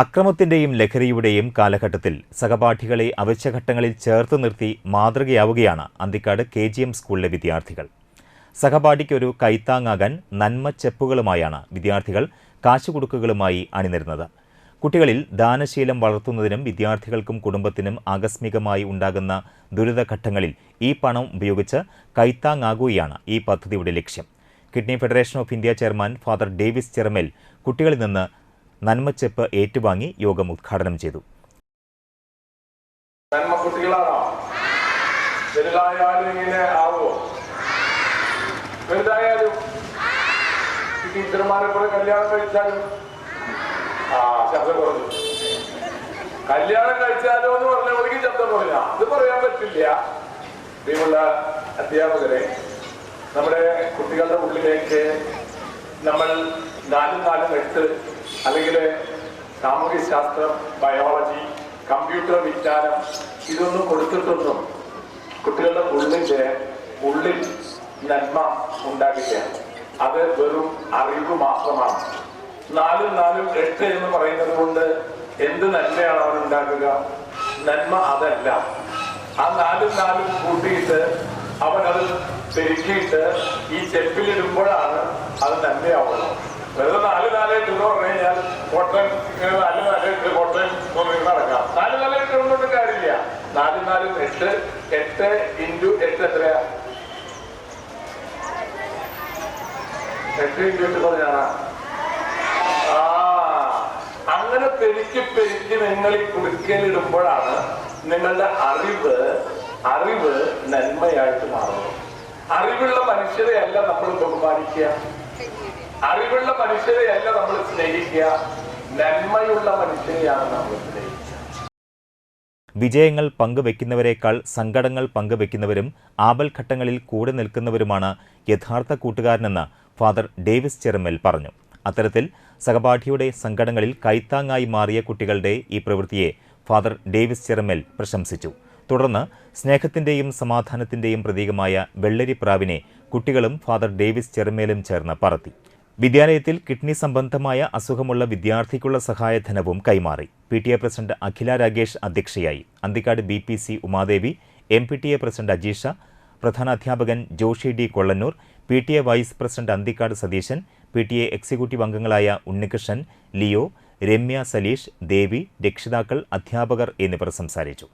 അക്രമത്തിന്റെയും ലഹരിയുടെയും കാലഘട്ടത്തിൽ സഹപാഠികളെ അവശ്യഘട്ടങ്ങളിൽ ചേർത്ത് നിർത്തി മാതൃകയാവുകയാണ് അന്തിക്കാട് കെ ജി എം സ്കൂളിലെ വിദ്യാർത്ഥികൾ. സഹപാഠിക്കൊരു കൈത്താങ്ങാകാൻ നന്മ ചെപ്പുകളുമായാണ് വിദ്യാർത്ഥികൾ കാശുകുടുക്കുകളുമായി അണിനിരുന്നത്. കുട്ടികളിൽ ദാനശീലം വളർത്തുന്നതിനും വിദ്യാർത്ഥികൾക്കും കുടുംബത്തിനും ആകസ്മികമായി ഉണ്ടാകുന്ന ദുരിതഘട്ടങ്ങളിൽ ഈ പണം ഉപയോഗിച്ച് കൈത്താങ്ങാകുകയാണ് ഈ പദ്ധതിയുടെ ലക്ഷ്യം. Kidney federation of India chairman father Davis Cheramel കുട്ടികളിൽ നിന്ന് നന്മച്ചെപ്പ് ഏറ്റുവാങ്ങി യോഗം ഉദ്ഘാടനം ചെയ്തു. കല്യാണം കഴിച്ചാലും എന്ന് പറഞ്ഞ ഒരിക്കലും ശബ്ദം കുറഞ്ഞ. അത് പറയാൻ പറ്റില്ല. പ്രിയമുള്ള അധ്യാപകരെ നമ്മുടെ കുട്ടികളുടെ ഉള്ളിലേക്ക് നമ്മൾ നാലും നാലും എടുത്ത് അല്ലെങ്കിൽ സാമൂഹ്യ ശാസ്ത്രം ബയോളജി കമ്പ്യൂട്ടർ വിജ്ഞാനം ഇതൊന്നും കൊടുത്തിട്ടൊന്നും കുട്ടികളുടെ ഉള്ളിന്റെ ഉള്ളിൽ നന്മ ഉണ്ടാകില്ല. അത് വെറും അറിവ് മാത്രമാണ്. നാലും നാലും എട്ട് എന്ന് പറയുന്നത് കൊണ്ട് എന്ത് നന്മയാണ് അവൻ ഉണ്ടാക്കുക നന്മ അതല്ല. ആ നാലും നാലും കൂട്ടിയിട്ട് അവൻ അത് പെരുക്കിയിട്ട് ഈ ചെപ്പിലിടുമ്പോഴാണ് അത് നന്മയാവുന്നത്. വെറുതെ നാല് നാലായിട്ട് എന്ന് പറഞ്ഞു കഴിഞ്ഞാൽ കോട്ടൻ ഇങ്ങനെ നാല് നാലായിട്ട് കോട്ടൻ നടക്കാം. നാല് നാലായിട്ട് കൊണ്ട് കാര്യമില്ല. നാല് നാലും എട്ട് എട്ട് ഇന്റു എട്ട് എത്രയാ? എട്ട് ഇന്റു എട്ട് പറഞ്ഞാണ്? അങ്ങനെ പെരുക്കി പെരുക്കി നിങ്ങൾ ഈ കുടുക്കലിടുമ്പോഴാണ് നിങ്ങളുടെ അറിവ് അറിവ് നന്മയായിട്ട് മാറുന്നത്. അറിവുള്ള മനുഷ്യരെയല്ല നമ്മൾ ബഹുമാനിക്കുക. അറിവുള്ള മനുഷ്യരെയല്ല നമ്മൾ സ്നേഹിക്കുക. നന്മയുള്ള മനുഷ്യരെയാണ് നമ്മൾ വിജയങ്ങൾ പങ്കുവെക്കുന്നവരെക്കാൾ സങ്കടങ്ങൾ പങ്കുവെക്കുന്നവരും ആപൽഘട്ടങ്ങളിൽ കൂടെ നിൽക്കുന്നവരുമാണ് യഥാർത്ഥ കൂട്ടുകാരനെന്ന് ഫാദർ ഡേവിസ് ചെറുമൽ പറഞ്ഞു. അത്തരത്തിൽ സഹപാഠിയുടെ സങ്കടങ്ങളിൽ കൈത്താങ്ങായി മാറിയ കുട്ടികളുടെ ഈ പ്രവൃത്തിയെ ഫാദർ ഡേവിസ് ചെറുമൽ പ്രശംസിച്ചു. തുടർന്ന് സ്നേഹത്തിന്റെയും സമാധാനത്തിന്റെയും പ്രതീകമായ വെള്ളരിപ്രാവിനെ കുട്ടികളും ഫാദർ ഡേവിസ് ചെറുമേലും ചേർന്ന് പറത്തി. വിദ്യാലയത്തിൽ കിഡ്നി സംബന്ധമായ അസുഖമുള്ള വിദ്യാർത്ഥിക്കുള്ള സഹായധനവും കൈമാറി. P T A president Akhila Ragesh അധ്യക്ഷയായി. Anthikad B P C Umadevi M P T A president Ajeesha പ്രധാനാധ്യാപകൻ Joshy D Kollannur P T A vice president Anthikad Satheeshan P T A executive അംഗങ്ങളായ Unnikrishnan Leo Ramya Saleesh Devi രക്ഷിതാക്കൾ അധ്യാപകർ എന്നിവർ സംസാരിച്ചു.